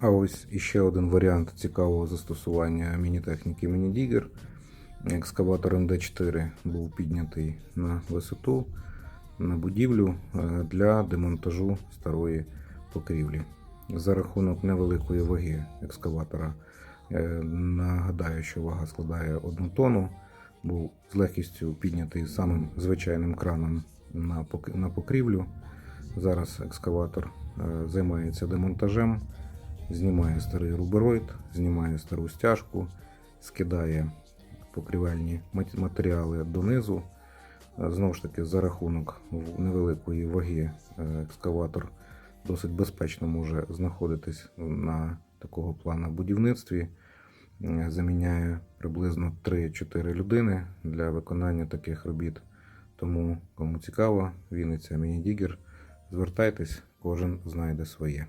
А ось іще один варіант цікавого застосування міні-техніки Міні-Дігер. Екскаватор МД4 був піднятий на висоту на будівлю е, для демонтажу старої покрівлі. За рахунок невеликої ваги екскаватора, е, нагадаю, що вага складає 1 тонну, був з легкістю піднятий самим звичайним краном на покрівлю. Зараз екскаватор е, займається демонтажем, знімає старий рубероїд, знімає стару стяжку, скидає покрівельні матеріали донизу. Е, Знову ж таки, за рахунок невеликої ваги е, екскаватор досить безпечно може знаходитись на такого плану будівництві. Е, Заміняє приблизно 3-4 людини для виконання таких робіт. Тому, кому цікаво, Вінниця Міні-Дігер, звертайтесь, кожен знайде своє.